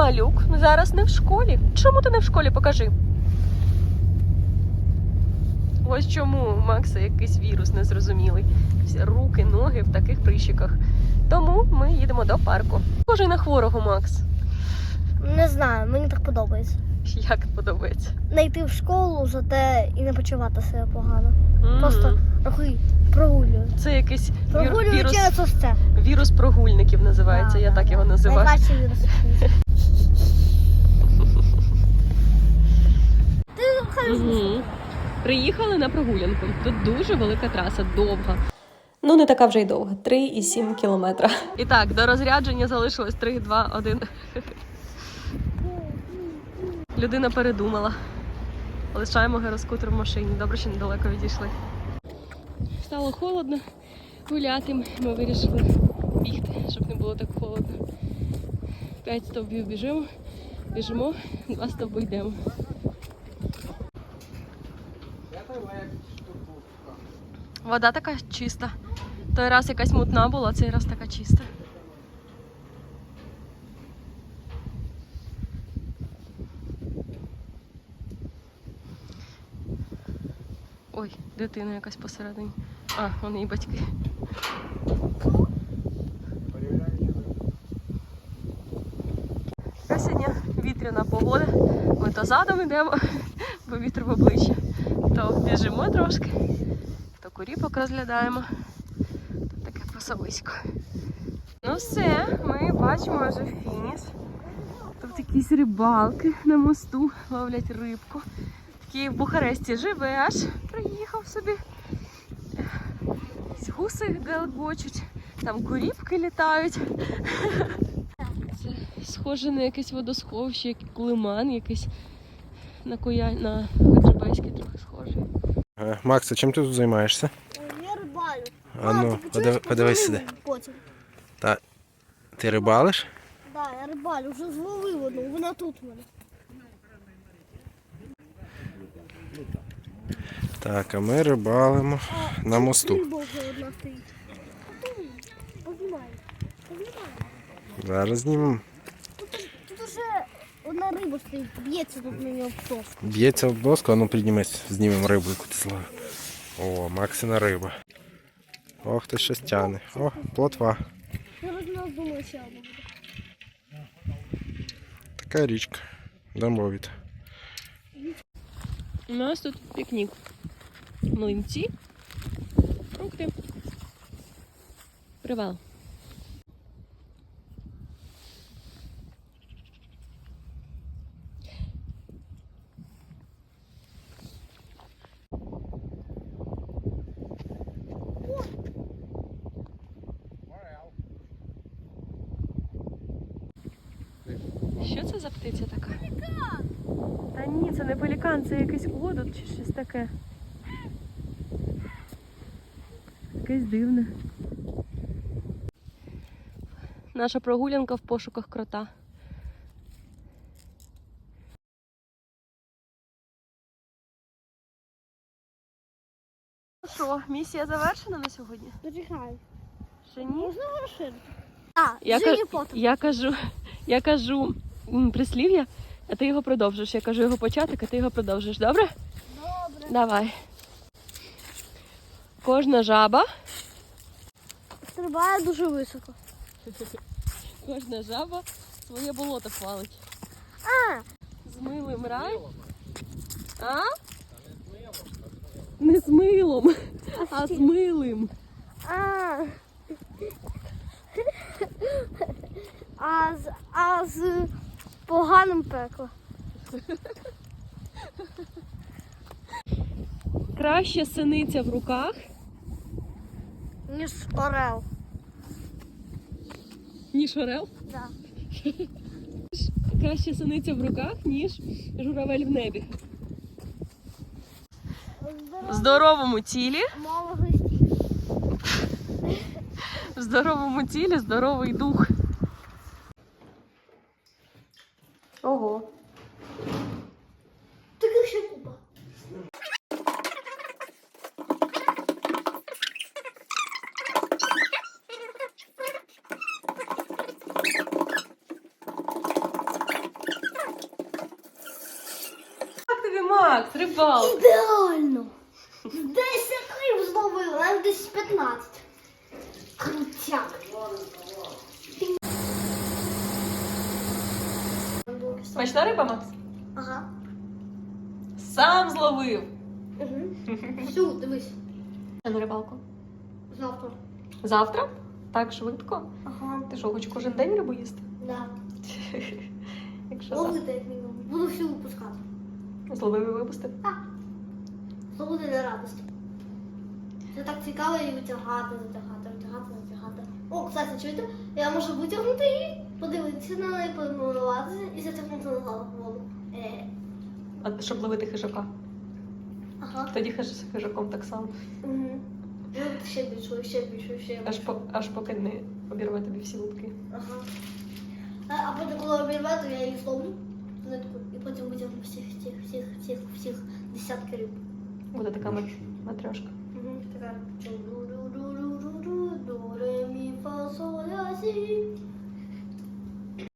малюк зараз не в школі. Чому ти не в школі? Покажи. Ось чому у Макса якийсь вірус незрозумілий. Всі руки, ноги в таких прищиках. Тому ми їдемо до парку. Схожий на хворого, Макс. Не знаю, мені так подобається. Як подобається? Не йти в школу, зате і не почувати себе погано. М. Просто рахуй, прогулюю. це якийсь вірус, через це. вірус прогульників називається. Я так його називаю. Найкращий вірус. Угу. Приїхали на прогулянку. Тут дуже велика траса, довга. Ну, не така вже й довга. 3,7 кілометра. І так, до розрядження залишилось 3, 2, 1. Людина передумала. Лишаємо гироскутер в машині. Добре, що недалеко відійшли. Стало холодно гуляти. Ми вирішили бігти, щоб не було так холодно. П'ять стовбів біжимо, біжимо, два стовби йдемо. Вода така чиста. Той раз якась мутна була, цей раз така чиста. Ой, дитина якась посередині. А, вони її батьки. Сьогодні вітряна погода. Ми то задом йдемо, бо вітер в обличчя, то біжимо трошки, то куріпок розглядаємо. Тут таке пасовисько. Ну все, ми бачимо вже фініш. Тут якісь рибалки на мосту ловлять рибку. Такий в Бухаресті живеш, приїхав собі. Гуси галгочуть, там куріпки літають. Це схоже на якесь водосховище, як лиман якийсь на коя... на Коджабайський трохи схожий. Е, Макс, а чим ти тут займаєшся? Я рибалю. А ну, подиви- подивись сюди. Потім. Ти рибалиш? Так, я рибалю, вже зловив одну, вона тут у мене. Так, а ми рибалимо на мосту. Зараз знімемо. Одна риба стоїть, б'ється тут на нього птов. Б'ється в доску, а ну піднімись, знімемо рибу, яку ти зловив. О, Максина риба. Ох, ти щось тягне. О, плотва. Зараз у нас думаю, ще одна буде. Така річка. Домовіта. У нас тут пікнік. Млинці, фрукти. Привал. Що це за птиця така? Та ні, це не пелікан, це якийсь одут чи щось таке. Якесь дивне. Наша прогулянка в пошуках крота. Що, місія завершена на сьогодні? Дочекай. Ще ні? Можна розширити? Так, Я, я кажу, я кажу прислів'я, а ти його продовжиш. Я кажу його початок, а ти його продовжиш. Добре? Добре. Давай. Кожна жаба. Стрибає дуже високо. Кожна жаба своє болото хвалить. А, З милим рай. А? Не з милом, а з милим. а. А з, а з поганим пекло. Краще синиця в руках, Ніж орел. ніж орел. Да. Краще синиця в руках, ніж журавель в небі. В здоровому тілі, Мало в здоровому тілі здоровий дух. Макс, рибалка. Ідеально! Десять риб зловила, навіть десь 15. Крутяк. Смачна риба, Макс? Ага. Сам зловив. Угу. Всю, дивись. На рибалку. Завтра. Завтра? Так швидко? Ага. Ти що, хоч кожен день рибу їсти? Да. Якщо. Ловити як мінімум. Буду всю випускати. Зловив і випустив. Ловити для радості. Це так цікаво і витягати, витягати, витягати, витягати. О, кстати, чуєте? Я можу витягнути її, подивитися на неї, помилуватися і затягнути назад в воду. Е. А щоб ловити хижака. Ага. Тоді хиж з хижаком так само. Угу. Ну, ще більше, ще більше, ще Аж, по, аж поки не обірве тобі всі лутки. Ага. А, а потім, коли обірве, то я її зловлю нитку і потім витягну всіх, всіх, всіх, всіх, всіх десятки риб. Буде така матрешка. Угу. Така. чу-ду-ду.